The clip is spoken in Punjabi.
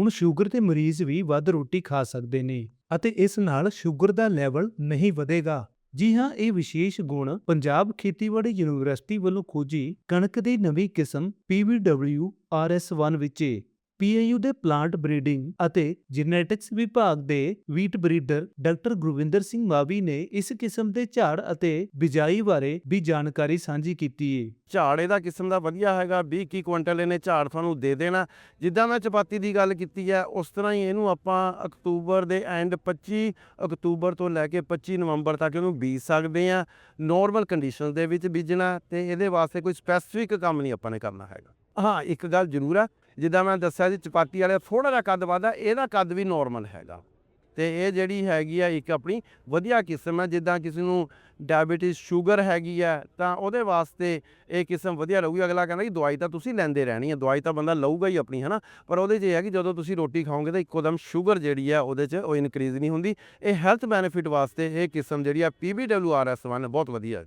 ਹੁਣ ਸ਼ੂਗਰ ਦੇ ਮਰੀਜ਼ ਵੀ ਵੱਧ ਰੋਟੀ ਖਾ ਸਕਦੇ ਨੇ ਅਤੇ ਇਸ ਨਾਲ ਸ਼ੂਗਰ ਦਾ ਲੈਵਲ ਨਹੀਂ ਵਧੇਗਾ ਜੀ ਹਾਂ, ਇਹ ਵਿਸ਼ੇਸ਼ ਗੁਣ ਪੰਜਾਬ ਖੇਤੀਬਾੜੀ ਯੂਨੀਵਰਸਿਟੀ ਵੱਲੋਂ ਖੋਜੀ ਕਣਕ ਦੀ ਨਵੀਂ ਕਿਸਮ PVW RS1 ਵਿੱਚ ਏ। ਪੀਏਯੂ ਦੇ ਪਲਾਂਟ ਬਰੀਡਿੰਗ ਅਤੇ ਜੈਨੇਟਿਕਸ ਵਿਭਾਗ ਦੇ wheat breeder doctor Gurvinder Singh Mavi ਨੇ ਇਸ ਕਿਸਮ ਦੇ ਝਾੜ ਅਤੇ ਬਿਜਾਈ ਬਾਰੇ ਵੀ ਜਾਣਕਾਰੀ ਸਾਂਝੀ ਕੀਤੀ ਹੈ ਝਾੜ, ਇਹਦਾ ਕਿਸਮ ਦਾ ਵਧੀਆ ਹੈਗਾ 20 ਕੀ ਕੁਇੰਟਲ ਇਹਨੇ ਝਾੜ ਤੁਹਾਨੂੰ ਦੇ ਦੇਣਾ। ਜਿੱਦਾਂ ਮੈਂ ਚਪਾਤੀ ਦੀ ਗੱਲ ਕੀਤੀ ਹੈ, ਉਸ ਤਰ੍ਹਾਂ ਹੀ ਇਹਨੂੰ ਆਪਾਂ ਅਕਤੂਬਰ ਦੇ ਐਂਡ 25 ਅਕਤੂਬਰ ਤੋਂ ਲੈ ਕੇ 25 ਨਵੰਬਰ ਤੱਕ ਇਹਨੂੰ ਬੀਜ ਸਕਦੇ ਆ ਨੋਰਮਲ ਕੰਡੀਸ਼ਨ ਦੇ ਵਿੱਚ ਬੀਜਣਾ ਤੇ ਇਹਦੇ ਵਾਸਤੇ ਕੋਈ ਸਪੈਸੀਫਿਕ ਕੰਮ ਨਹੀਂ ਆਪਾਂ ਨੇ ਕਰਨਾ ਹੈਗਾ। ਹਾਂ, ਇੱਕ ਗੱਲ ਜ਼ਰੂਰ ਆ ਜਿੱਦਾਂ ਮੈਂ ਦੱਸਿਆ ਜੀ, ਚਪਾਤੀ ਵਾਲੇ ਥੋੜਾ ਜਿਹਾ ਕੱਦ ਵੱਧਾ, ਇਹਦਾ ਕੱਦ ਵੀ ਨੋਰਮਲ ਹੈਗਾ। ਤੇ ਇਹ ਜਿਹੜੀ ਹੈਗੀ ਆ ਇੱਕ ਆਪਣੀ ਵਧੀਆ ਕਿਸਮ ਹੈ ਜਿੱਦਾਂ ਕਿਸੇ ਨੂੰ ਡਾਇਬੀਟਿਸ ਸ਼ੂਗਰ ਹੈਗੀ ਆ, ਤਾਂ ਉਹਦੇ ਵਾਸਤੇ ਇਹ ਕਿਸਮ ਵਧੀਆ ਰਹੂਗੀ। ਅਗਲਾ ਕਹਿੰਦਾ ਕਿ ਦਵਾਈ ਤਾਂ ਤੁਸੀਂ ਲੈਂਦੇ ਰਹਿਣੀ ਹੈ ਦਵਾਈ ਤਾਂ ਬੰਦਾ ਲਊਗਾ ਹੀ ਆਪਣੀ, ਹਨਾ? ਪਰ ਉਹਦੇ 'ਚ ਇਹ ਹੈ ਕਿ ਜਦੋਂ ਤੁਸੀਂ ਰੋਟੀ ਖਾਓਗੇ ਤਾਂ ਇੱਕੋਦਮ ਸ਼ੂਗਰ ਜਿਹੜੀ ਆ ਉਹਦੇ 'ਚ ਉਹ ਇਨਕਰੀਜ਼ ਨਹੀਂ ਹੁੰਦੀ। ਇਹ ਹੈਲਥ ਬੈਨੀਫਿਟ ਵਾਸਤੇ ਇਹ ਕਿਸਮ ਜਿਹੜੀ ਆ PBWRS1 ਬਹੁਤ ਵਧੀਆ ਹੈ